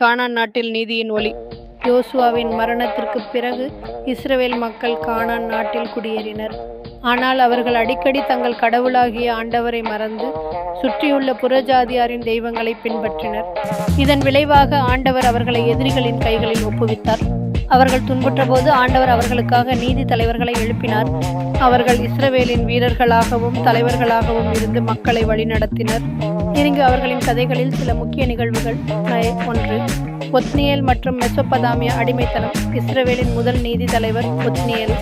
கானான் நாட்டில் நீதியின் ஒளி. யோசுவாவின் மரணத்திற்குப் பிறகு இஸ்ரவேல் மக்கள் கானான் நாட்டில் குடியேறினர். ஆனால் அவர்கள் அடிக்கடி தங்கள் கடவுளாகிய ஆண்டவரை மறந்து சுற்றியுள்ள புறஜாதியாரின் தெய்வங்களை பின்பற்றினர். இதன் விளைவாக ஆண்டவர் அவர்களை எதிரிகளின் கைகளில் ஒப்புவித்தார். அவர்கள் துன்புற்றபோது ஆண்டவர் அவர்களுக்காக நீதி தலைவர்களை எழுப்பினார். அவர்கள் இஸ்ரவேலின் வீரர்களாகவும் தலைவர்களாகவும் இருந்து மக்களை வழிநடத்தினர். இங்கு அவர்களின் கதைகளில் சில முக்கிய நிகழ்வுகள். ஒன்று ஒத்னியல் மற்றும் மெசொப்பதாமிய அடிமைத்தனம். இஸ்ரவேலின் முதல் நீதி தலைவர் ஒத்னியல்.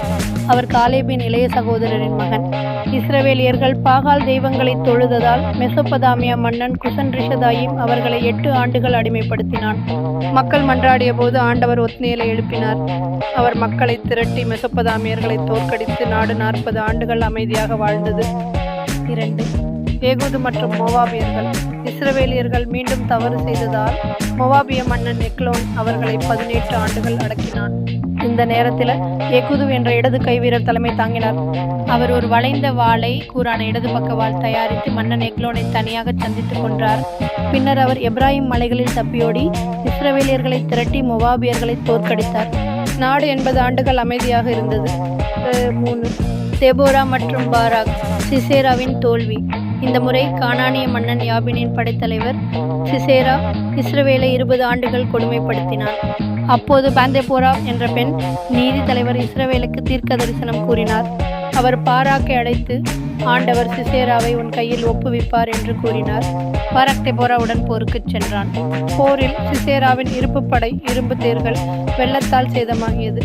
அவர் காலேபின் இளைய சகோதரரின் மகன். இஸ்ரவேலியர்கள் பாகால் தெய்வங்களை தொழுததால் மெசொப்பதாமியா மன்னன் குசன் ரிஷதாயும் அவர்களை எட்டு ஆண்டுகள் அடிமைப்படுத்தினான். மக்கள் மன்றாடிய போது ஆண்டவர் ஒத்னியலை எழுப்பினார். அவர் மக்களை திரட்டி மெசொப்பதாமியர்களை தோற்கடித்து நாடு நாற்பது ஆண்டுகள் அமைதியாக வாழ்ந்தது. இரண்டு ஏகூது மற்றும் மோவாபியர்கள். இஸ்ரவேலியர்கள் மீண்டும் தவறு செய்ததால் மொவாபிய மன்னன் எக்லோன் அவர்களை பதினெட்டு ஆண்டுகள் அடக்கினான். இந்த நேரத்தில் ஏகுது என்ற இடது கைவீரர் தலைமை தாங்கினார். அவர் ஒரு வளைந்த வாளை கூரான இடது பக்க வாள் தயாரித்து மன்னன் எக்லோனை தனியாக சந்தித்துக் கொன்றார். பின்னர் அவர் எப்ராஹிம் மலைகளில் தப்பியோடி இஸ்ரவேலியர்களை திரட்டி மொவாபியர்களை தோற்கடித்தார். நாடு எண்பது ஆண்டுகள் அமைதியாக இருந்தது. மூணு தெபோரா மற்றும் பாராக் சிசேராவின் தோல்வி. இந்த முறை கானானிய மன்னன் யாபினின் படைத்தலைவர் சிசேரா இஸ்ரவேலை இருபது ஆண்டுகள் கொடுமைப்படுத்தினார் அப்போது பாந்தேபோரா என்ற பெண் நீதி தலைவர் இஸ்ரவேலுக்கு தீர்க்க தரிசனம் கூறினார். அவர் பாராக்கை அழைத்து ஆண்டவர் சிசேராவை உன் கையில் ஒப்புவிப்பார் என்று கூறினார். பாராக் தெபோராவுடன் போருக்குச் சென்றான். போரில் சிசேராவின் இருப்பு படை இரும்பு தேர்கள் வெள்ளத்தால் சேதமாகியது.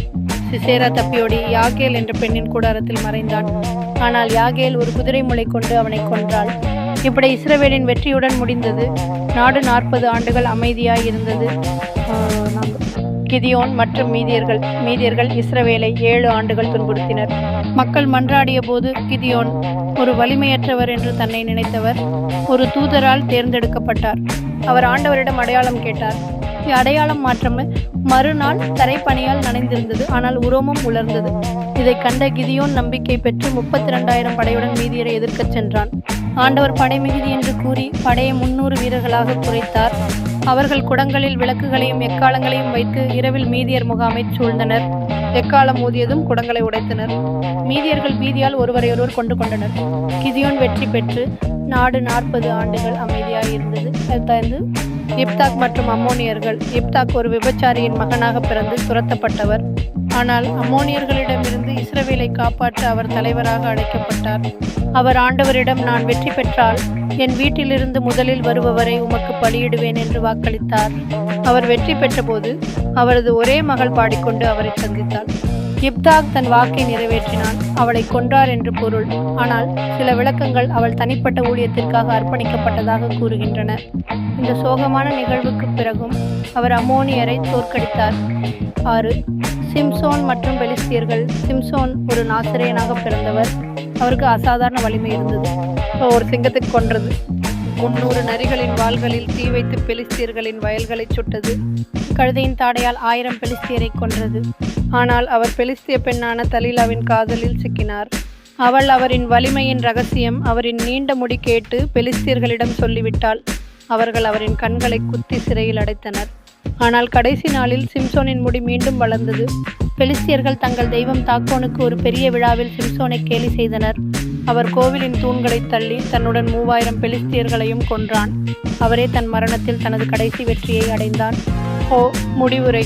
சிசேரா தப்பியோடி யாகேல் என்ற பெண்ணின் கூடாரத்தில் மறைந்தான். ஆனால் யாகேல் ஒரு குதிரை முளை கொண்டு அவனை கொன்றாள். இப்படி இஸ்ரவேலின் வெற்றியுடன் முடிந்தது. நாடு நாற்பது ஆண்டுகள் அமைதியாய் இருந்தது. கிதியோன் மற்றும் மீதியர்கள் மீதியர்கள் இஸ்ரவேலை ஏழு ஆண்டுகள் துன்புறுத்தினர். மக்கள் மன்றாடிய போது கிதியோன் ஒரு வலிமையற்றவர் என்று தன்னை நினைத்தவர் ஒரு தூதரால் தேர்ந்தெடுக்கப்பட்டார். அவர் ஆண்டவரிடம் அடையாளம் கேட்டார். அடையாளம் மாற்றம் மறுநாள் தரைப்பணியால் நனைந்திருந்தது ஆனால் உரோமம் உலர்ந்தது. இதை கண்ட கிதியோன் நம்பிக்கை பெற்று முப்பத்தி ரெண்டாயிரம் படையுடன் மீதியரை எதிர்க்கச் சென்றான். ஆண்டவர் படை மிகுதி என்று கூறி படையை முன்னூறு வீரர்களாக குறைத்தார். அவர்கள் குடங்களில் விளக்குகளையும் எக்காலங்களையும் வைத்து இரவில் மீதியர் முகாமை சூழ்ந்தனர். எக்காலம் ஊதியதும் குடங்களை உடைத்தனர். மீதியர்கள் பீதியால் ஒருவரையொருவர் கொண்டு கொண்டனர். கிதியோன் வெற்றி பெற்று நாடு நாற்பது ஆண்டுகள் அமைதியாக இருந்தது. அடுத்தது இப்தாக் மற்றும் அம்மோனியர்கள். இப்தாக் ஒரு விபச்சாரியின் மகனாக பிறந்து துரத்தப்பட்டவர். ஆனால் அம்மோனியர்களிடமிருந்து இஸ்ரவேலை காப்பாற்ற அவர் தலைவராக அழைக்கப்பட்டார். அவர் ஆண்டவரிடம் நான் வெற்றி பெற்றால் என் வீட்டிலிருந்து முதலில் வருபவரை உமக்கு பலியிடுவேன் என்று வாக்களித்தார். அவர் வெற்றி பெற்றபோது அவரது ஒரே மகள் பாடிக்கொண்டு அவரை சந்தித்தாள். இப்தாக் தன் வாக்கை நிறைவேற்றினான். அவளை கொன்றார் என்று பொருள். ஆனால் சில விளக்கங்கள் அவள் தனிப்பட்ட ஊழியத்திற்காக அர்ப்பணிக்கப்பட்டதாக கூறுகின்றன. இந்த சோகமான நிகழ்வுக்கு பிறகும் அவர் அம்மோனியரை தோற்கடித்தார். ஆறு. சிம்சோன் மற்றும் பெலிஸ்தியர்கள் சிம்சோன் ஒரு நாசிரியனாக பிறந்தவர். அவருக்கு அசாதாரண வலிமை இருந்தது. ஒரு சிங்கத்தை கொன்றது. முன்னூறு நரிகளின் வாள்களில் தீ வைத்து பெலிஸ்தியர்களின் வயல்களை சுட்டது. கழுதையின் தாடையால் ஆயிரம் பெலிஸ்தியரை கொன்றது. ஆனால் அவர் பெலிஸ்திய பெண்ணான தலீலாவின் காதலில் சிக்கினார். அவள் அவரின் வலிமையின் ரகசியம் அவரின் நீண்ட முடி கேட்டு பெலிஸ்தியர்களிடம் சொல்லிவிட்டாள். அவர்கள் அவரின் கண்களை குத்தி சிறையில் அடைத்தனர். ஆனால் கடைசி நாளில் சிம்சோனின் முடி மீண்டும் வளர்ந்தது. பெலிஸ்தியர்கள் தங்கள் தெய்வம் தாக்கோனுக்கு ஒரு பெரிய விழாவில் சிம்சோனை கேலி செய்தனர். அவர் கோவிலின் தூண்களை தள்ளி தன்னுடன் மூவாயிரம் பெலிஸ்தியர்களையும் கொன்றான். அவரே தன் மரணத்தில் தனது கடைசி வெற்றியை அடைந்தான். ஓ முடிவுரை.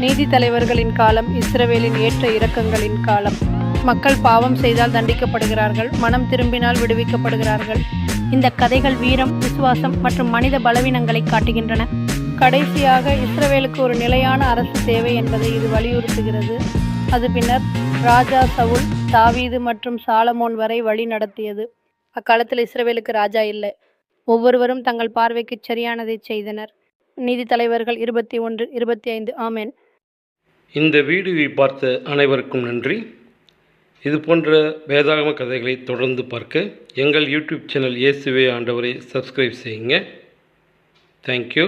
நீதி தலைவர்களின் காலம் இஸ்ரவேலின் ஏற்ற இறக்கங்களின் காலம். மக்கள் பாவம் செய்தால் தண்டிக்கப்படுகிறார்கள் மனம் திரும்பினால் விடுவிக்கப்படுகிறார்கள். இந்த கதைகள் வீரம் விசுவாசம் மற்றும் மனித பலவீனங்களை காட்டுகின்றன. கடைசியாக இஸ்ரவேலுக்கு ஒரு நிலையான அரசு தேவை என்பதை இது வலியுறுத்துகிறது. அது பின்னர் ராஜா சவுல் தாவீது மற்றும் சாலமோன் வரை வழி நடத்தியது. அக்காலத்தில் இஸ்ரவேலுக்கு ராஜா இல்லை. ஒவ்வொருவரும் தங்கள் பார்வைக்கு சரியானதை செய்தனர். நீதி தலைவர்கள் இருபத்தி ஒன்று இருபத்தி ஐந்து ஆமென். இந்த வீடியோவை பார்த்த அனைவருக்கும் நன்றி. இது போன்ற வேதாகம கதைகளை தொடர்ந்து பார்க்க எங்கள் யூடியூப் சேனல் இயேசுவே ஆண்டவரை சப்ஸ்கிரைப் செய்யுங்க. தேங்க்யூ